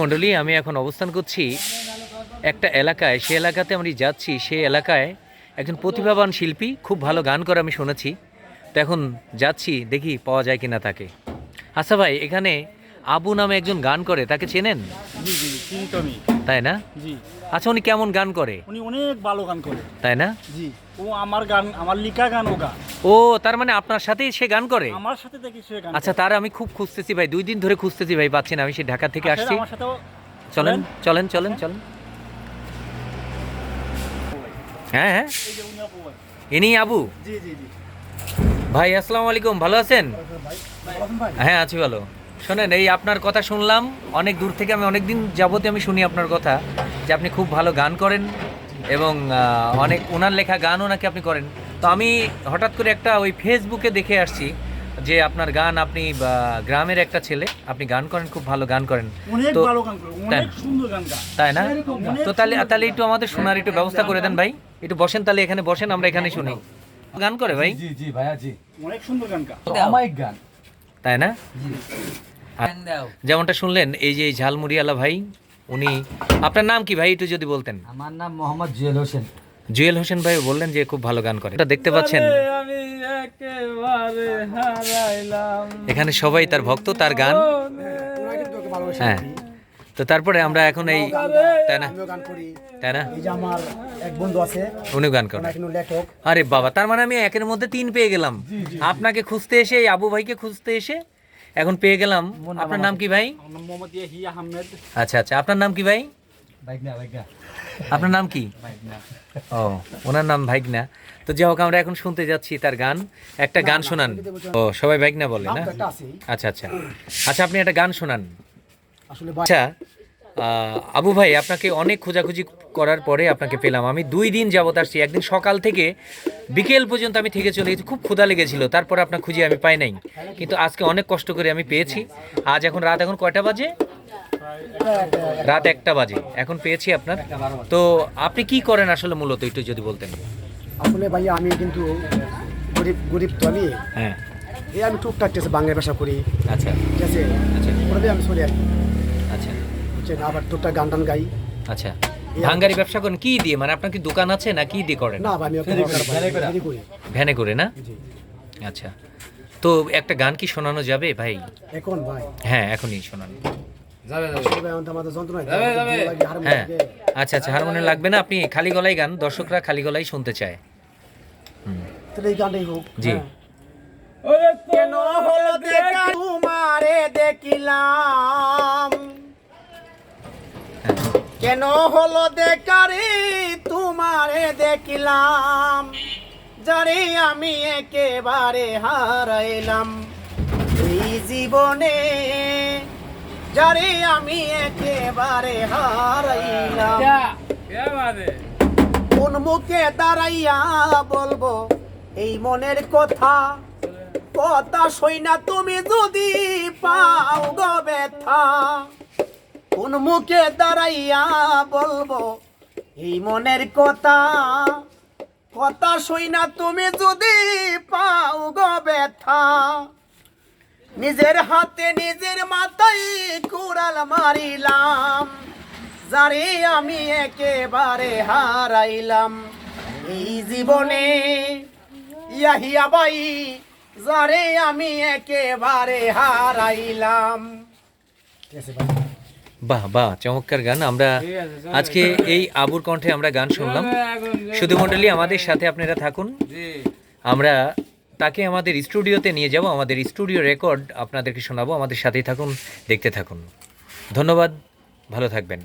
মণ্ডলী, আমি এখন অবস্থান করছি একটা এলাকায়। সে এলাকাতে আমি যাচ্ছি, সে এলাকায় একজন প্রতিভাবান শিল্পী, খুব ভালো গান করে আমি শুনেছি। তো এখন যাচ্ছি, দেখি পাওয়া যায় কিনা তাকে। আচ্ছা ভাই, এখানে আবু নামে একজন গান করে তাকে চেনেন? জি জি চিনি তো আমি। তাই না? জি। আচ্ছা উনি কেমন গান করে? উনি অনেক ভালো গান করে। তাই না? জি ও আমার গান আমার লিখা গান ও গান। ও তার মানে আপনার সাথেই সে গান করে? আমার সাথে দেখি সে গান আচ্ছা তার আমি খুব খুঁজতেছি ভাই দুই দিন ধরে খুঁজতেছি ভাই পাচ্ছি না আমি সে ঢাকা থেকে আসছি। আমার সাথেও চলেন চলেন চলেন চলেন। হ্যাঁ হ্যাঁ। ইনি আবু? জি জি জি। ভাই আসসালামু আলাইকুম ভালো আছেন? ভাই? ভাই? হ্যাঁ আছি ভালো। শোনেন এই আপনার কথা শুনলাম অনেক দূর থেকে আমি অনেক দিন যাবতে আমি শুনি আপনার কথা যে আপনি খুব ভালো গান করেন এবং অনেক ওনার লেখা গানও নাকি আপনি করেন। তো আমি হঠাৎ করে একটা ওই ফেসবুকে দেখে আসছি যে আপনার গান আপনি গ্রামের একটা ছেলে আপনি গান করেন খুব ভালো গান করেন। তো ভালো গান করে অনেক সুন্দর গান গায়। তাই না? তো তাহলে তাহলে একটু আমাদের শোনার একটু ব্যবস্থা করে দেন ভাই। একটু বসেন তাহলে এখানে বসেন আমরা এখানে শুনি। গান করে ভাই? জি জি ভাইয়া জি। অনেক সুন্দর গান গান তাই না? যেমনটা শুনলেন এই যে এই ঝালমুড়িওয়ালা ভাই উনি আপনার নাম কি ভাই একটু যদি বলতেন? আমার নাম মোহাম্মদ জুয়েল হোসেন। জুয়েল হোসেন ভাই বললেন যে খুব ভালো গান করে। এটা দেখতে পাচ্ছেন। এখানে সবাই তার ভক্ত তার গান। হ্যাঁ। তো তারপরে আমরা এখন এই তাই না? গান করি। তাই না? আমার এক বন্ধু আছে উনি গান করেন। লেখক। আরে বাবা তার মানে আমি একের মধ্যে তিন পেয়ে গেলাম। আপনাকে খুঁজতে এসে এই আবু ভাইকে খুঁজতে এসে এখন পেয়ে গেলাম। আপনার নাম কি ভাই? আচ্ছা আচ্ছা। আপনার নাম কি ভাই? আপনার নাম কি? ও ওনার নাম ভাইগনা। তো যাই হোক আমরা এখন শুনতে যাচ্ছি তার গান। একটা গান শোনান। ও সবাই ভাইগনা বলে না? আচ্ছা আচ্ছা। আচ্ছা আপনি একটা গান শোনান। আচ্ছা আবু ভাই আপনাকে অনেক খোঁজাখুঁজি করার পরে আপনাকে পেলাম। আমি দুই দিন যাবত আসছি। একদিন সকাল থেকে বিকেল পর্যন্ত আমি থেকে চলে গেছি। খুব ক্ষুধা লেগেছিল। তারপর আপনার খুঁজে আমি পাই নাই। কিন্তু আজকে অনেক কষ্ট করে আমি পেয়েছি। আজ এখন রাত এখন কয়টা বাজে? রাত একটা বাজে। এখন পেয়েছি আপনার। তো আপনি কি করেন আসলে মূলত? একটু যদি বলতেন। আসলে ভাইয়া আমি কিন্তু গরিব গরিব তো আমি। হ্যাঁ। এই আমি টুকটাক বাংলা ভাষা করি। আচ্ছা। ঠিক আছে? আচ্ছা। আমি চলি আচ্ছা বুঝছেন আবার টুকটাক গান টান গাই। আচ্ছা ভাঙ্গারি ব্যবসা করেন কি দিয়ে? মানে আপনার কি দোকান আছে না কি দিয়ে করেন? না আমি ভ্যানে করে না আচ্ছা তো একটা গান কি শোনানো যাবে ভাই? এখন ভাই? হ্যাঁ এখনই শোনান। হ্যাঁ আচ্ছা আচ্ছা হারমোনিয়াম লাগবে না? আপনি খালি গলায় গান দর্শকরা খালি গলায় শুনতে চায়। হুম। তাহলে এই গানটাই হোক জি। হ্যাঁ। কেন হলো দেখা তোমারে দেখিলাম। কেন হলো দেখারে? তোমারে দেখিলাম যারে আমি একেবারে হারাইলাম। এই জীবনে যারে আমি একেবারে হারাইলাম। কোন মুখে দাঁড়াইয়া বলব এই মনের কথা? কথা সই না তুমি যদি পাও গো ব্যথা। কোন মুখে দাঁড়াইয়া বলব, এই মনের কথা। কথা সই না তুমি যদি পাও গো ব্যথা। নিজের হাতে নিজের মাথায় কুড়াল মারিলাম, যারে আমি একেবারে হারাইলাম। এই জীবনে ইয়াহিয়া বাই যারে আমি একেবারে হারাইলাম। বাহ বাহ চমৎকার গান। আমরা আজকে এই আবুর কণ্ঠে আমরা গান শুনলাম। শুধু মণ্ডলী আমাদের সাথে আপনারা থাকুন। আমরা তাকে আমাদের স্টুডিওতে নিয়ে যাব। আমাদের স্টুডিও রেকর্ড আপনাদেরকে শোনাবো। আমাদের সাথেই থাকুন দেখতে থাকুন। ধন্যবাদ ভালো থাকবেন।